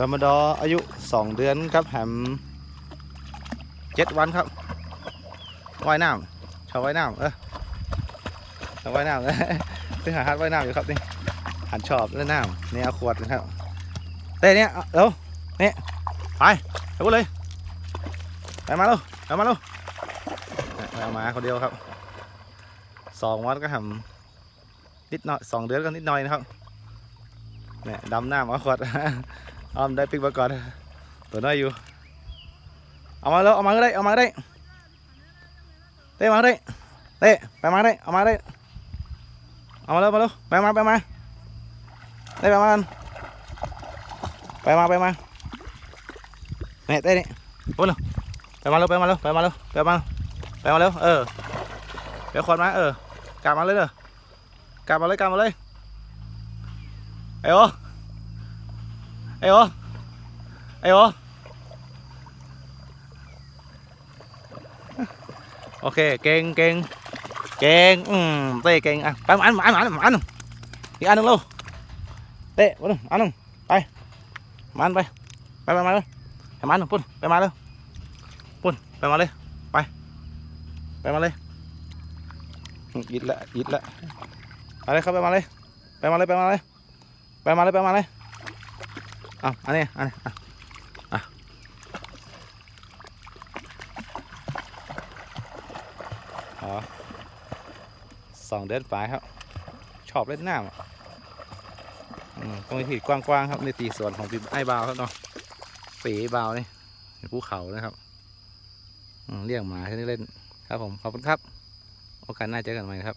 ลามาดออายุสองเดือนครับแฮมเจ็ดวันครับว่ายน้ำชอบว่ายน้ำเออชอบว่ายน้ำไปหาฮัดว่ายน้ำอยู่ครับนี่หันชอบเล่นน้ำนี่เอาขวดนะครับเต้เนี่ยเอาเร็วนี่ไปไปพูดเลยไปมาเร็วไปมาเร็วไปเอามาคนเดียวครับสองวันก็ทำนิดหน่อยสองเดือนก็นิดหน่อยนะครับเนี่ยดำน้ำเอาขวด อ้อมได้ปิกมาก่อนตัวน้อยอยู่ เอามาแล้วเอามาได้เอามาได้เต้มาได้เต้ไปมาได้เอามาได้เอามาแล้วมาแล้วไปมาไปมาเต้ไปมากันไปมาไปมาเนี่ยเต้นี่พูดเร็วไปมาเร็วไปมาเร็วไปมาเร็วไปมาไปมาเร็วเออเดี๋ยวคนมาเออกลับมาเลยเด้อกลับมาเลยกลับมาเลยไอ้โอ ไอ้โอไอ้โอโอเค เก่งเก่งเก่งอืมเต้เก่งอะไปมาอันมาอันมาอันมาอันนึงอีกอันนึงเร็วเต้มาหนึ่งอันนึงไปมาอันไปไปไปมาเลยให้มาอันหนึ่งปุ่นไปมาเลยปุ่นไปมาเลยไปไปมาเลยอืมยิดละยิดละไปเลยครับไปมาเลยไปมาเลยไปมาเลยไปมาเลยไปมาเลย เอาอันนี้อันนี้อะอะอ๋อสองเดือนปลายครับ ชอบเล่นน้ำอะอืมตรงนี้ที่กว้างๆครับในตีสวนของพี่ไอ้บาวครับเนาะปีไอ้บาวนี่เป็นภูเขานะครับอืมเลี้ยงหมาที่นี่เล่นครับผมขอบคุณครับ โอกาสหน้าเจอกันใหม่ครับ